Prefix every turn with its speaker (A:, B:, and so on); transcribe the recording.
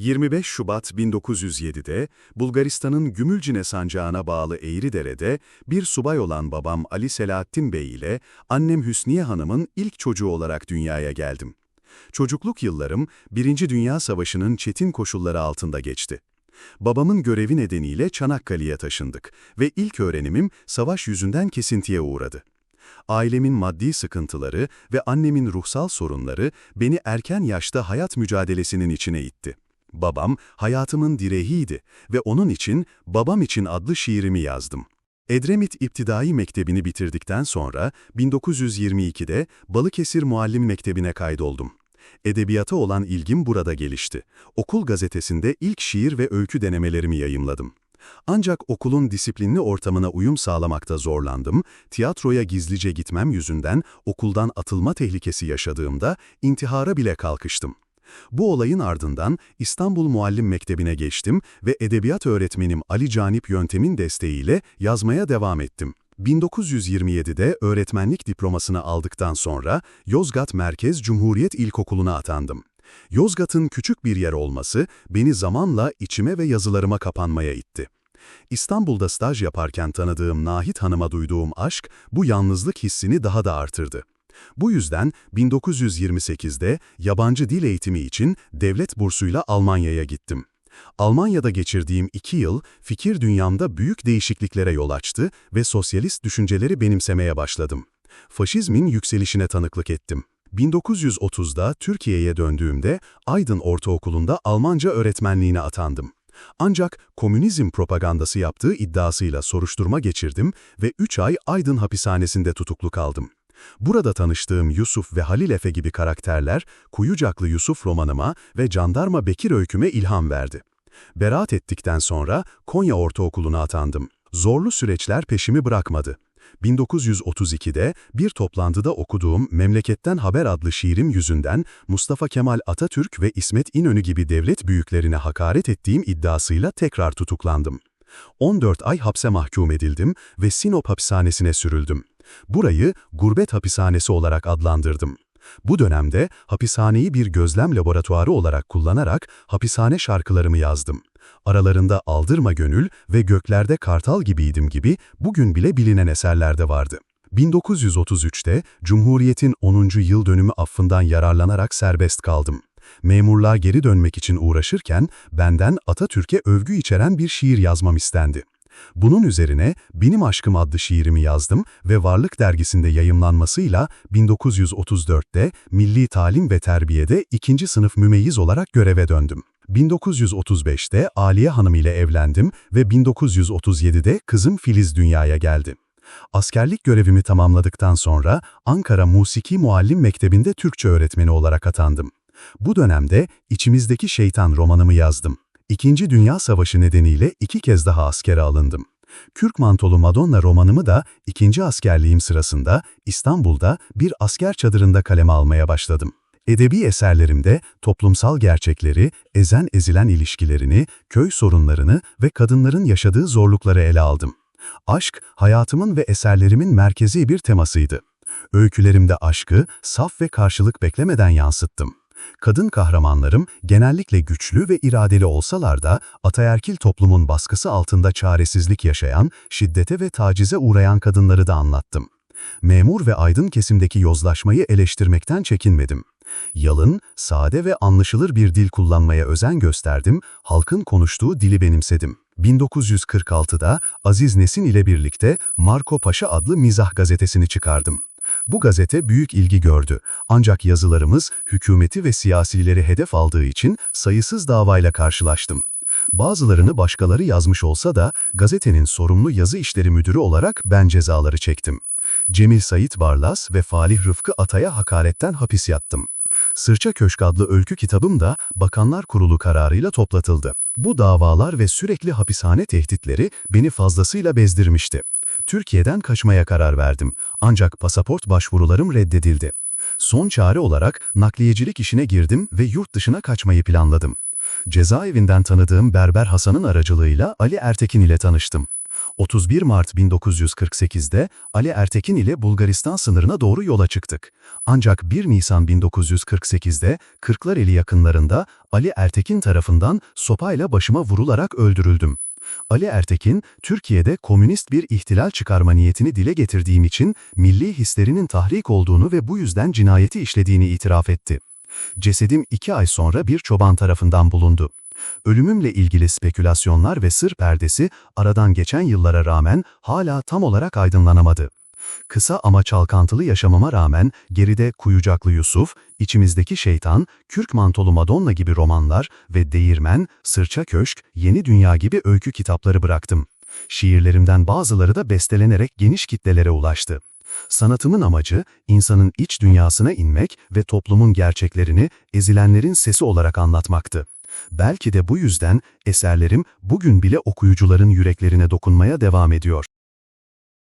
A: 25 Şubat 1907'de Bulgaristan'ın Gümülcine sancağına bağlı Eğridere'de bir subay olan babam Ali Selahattin Bey ile annem Hüsniye Hanım'ın ilk çocuğu olarak dünyaya geldim. Çocukluk yıllarım Birinci Dünya Savaşı'nın çetin koşulları altında geçti. Babamın görevi nedeniyle Çanakkale'ye taşındık ve ilk öğrenimim savaş yüzünden kesintiye uğradı. Ailemin maddi sıkıntıları ve annemin ruhsal sorunları beni erken yaşta hayat mücadelesinin içine itti. Babam hayatımın direğiydi ve onun için Babam için adlı şiirimi yazdım. Edremit İptidai Mektebi'ni bitirdikten sonra 1922'de Balıkesir Muallim Mektebi'ne kaydoldum. Edebiyata olan ilgim burada gelişti. Okul gazetesinde ilk şiir ve öykü denemelerimi yayımladım. Ancak okulun disiplinli ortamına uyum sağlamakta zorlandım, tiyatroya gizlice gitmem yüzünden okuldan atılma tehlikesi yaşadığımda intihara bile kalkıştım. Bu olayın ardından İstanbul Muallim Mektebi'ne geçtim ve edebiyat öğretmenim Ali Canip Yöntem'in desteğiyle yazmaya devam ettim. 1927'de öğretmenlik diplomasını aldıktan sonra Yozgat Merkez Cumhuriyet İlkokulu'na atandım. Yozgat'ın küçük bir yer olması beni zamanla içime ve yazılarıma kapanmaya itti. İstanbul'da staj yaparken tanıdığım Nahit Hanım'a duyduğum aşk bu yalnızlık hissini daha da artırdı. Bu yüzden 1928'de yabancı dil eğitimi için devlet bursuyla Almanya'ya gittim. Almanya'da geçirdiğim iki yıl fikir dünyamda büyük değişikliklere yol açtı ve sosyalist düşünceleri benimsemeye başladım. Faşizmin yükselişine tanıklık ettim. 1930'da Türkiye'ye döndüğümde Aydın Ortaokulu'nda Almanca öğretmenliğine atandım. Ancak komünizm propagandası yaptığı iddiasıyla soruşturma geçirdim ve 3 ay Aydın hapishanesinde tutuklu kaldım. Burada tanıştığım Yusuf ve Halil Efe gibi karakterler, Kuyucaklı Yusuf romanıma ve Jandarma Bekir öyküme ilham verdi. Beraat ettikten sonra Konya Ortaokulu'na atandım. Zorlu süreçler peşimi bırakmadı. 1932'de bir toplantıda okuduğum Memleketten Haber adlı şiirim yüzünden Mustafa Kemal Atatürk ve İsmet İnönü gibi devlet büyüklerine hakaret ettiğim iddiasıyla tekrar tutuklandım. 14 ay hapse mahkum edildim ve Sinop hapishanesine sürüldüm. Burayı gurbet hapishanesi olarak adlandırdım. Bu dönemde hapishaneyi bir gözlem laboratuvarı olarak kullanarak hapishane şarkılarımı yazdım. Aralarında Aldırma Gönül ve Göklerde Kartal gibiydim gibi bugün bile bilinen eserler de vardı. 1933'te Cumhuriyet'in 10. yıl dönümü affından yararlanarak serbest kaldım. Memurluğa geri dönmek için uğraşırken benden Atatürk'e övgü içeren bir şiir yazmam istendi. Bunun üzerine Benim Aşkım adlı şiirimi yazdım ve Varlık dergisinde yayımlanmasıyla 1934'te Milli Talim ve Terbiye'de ikinci sınıf mümeyyiz olarak göreve döndüm. 1935'te Aliye Hanım ile evlendim ve 1937'de kızım Filiz dünyaya geldi. Askerlik görevimi tamamladıktan sonra Ankara Musiki Muallim Mektebi'nde Türkçe öğretmeni olarak atandım. Bu dönemde İçimizdeki Şeytan romanımı yazdım. İkinci Dünya Savaşı nedeniyle iki kez daha askere alındım. Kürk Mantolu Madonna romanımı da ikinci askerliğim sırasında İstanbul'da bir asker çadırında kaleme almaya başladım. Edebi eserlerimde toplumsal gerçekleri, ezen ezilen ilişkilerini, köy sorunlarını ve kadınların yaşadığı zorlukları ele aldım. Aşk, hayatımın ve eserlerimin merkezi bir temasıydı. Öykülerimde aşkı, saf ve karşılık beklemeden yansıttım. Kadın kahramanlarım genellikle güçlü ve iradeli olsalar da ataerkil toplumun baskısı altında çaresizlik yaşayan, şiddete ve tacize uğrayan kadınları da anlattım. Memur ve aydın kesimdeki yozlaşmayı eleştirmekten çekinmedim. Yalın, sade ve anlaşılır bir dil kullanmaya özen gösterdim, halkın konuştuğu dili benimsedim. 1946'da Aziz Nesin ile birlikte Marco Paşa adlı mizah gazetesini çıkardım. Bu gazete büyük ilgi gördü. Ancak yazılarımız hükümeti ve siyasileri hedef aldığı için sayısız davayla karşılaştım. Bazılarını başkaları yazmış olsa da gazetenin sorumlu yazı işleri müdürü olarak ben cezaları çektim. Cemil Sayit Barlas ve Falih Rıfkı Atay'a hakaretten hapis yattım. Sırça Köşk adlı öykü kitabım da Bakanlar Kurulu kararıyla toplatıldı. Bu davalar ve sürekli hapishane tehditleri beni fazlasıyla bezdirmişti. Türkiye'den kaçmaya karar verdim. Ancak pasaport başvurularım reddedildi. Son çare olarak nakliyecilik işine girdim ve yurt dışına kaçmayı planladım. Cezaevinden tanıdığım Berber Hasan'ın aracılığıyla Ali Ertekin ile tanıştım. 31 Mart 1948'de Ali Ertekin ile Bulgaristan sınırına doğru yola çıktık. Ancak 1 Nisan 1948'de Kırklareli yakınlarında Ali Ertekin tarafından sopayla başıma vurularak öldürüldüm. Ali Ertekin, Türkiye'de komünist bir ihtilal çıkarma niyetini dile getirdiğim için milli hislerinin tahrik olduğunu ve bu yüzden cinayeti işlediğini itiraf etti. Cesedim iki ay sonra bir çoban tarafından bulundu. Ölümümle ilgili spekülasyonlar ve sır perdesi aradan geçen yıllara rağmen hala tam olarak aydınlanamadı. Kısa ama çalkantılı yaşamama rağmen geride Kuyucaklı Yusuf, İçimizdeki Şeytan, Kürk Mantolu Madonna gibi romanlar ve Değirmen, Sırça Köşk, Yeni Dünya gibi öykü kitapları bıraktım. Şiirlerimden bazıları da bestelenerek geniş kitlelere ulaştı. Sanatımın amacı, insanın iç dünyasına inmek ve toplumun gerçeklerini ezilenlerin sesi olarak anlatmaktı. Belki de bu yüzden eserlerim bugün bile okuyucuların yüreklerine dokunmaya devam ediyor.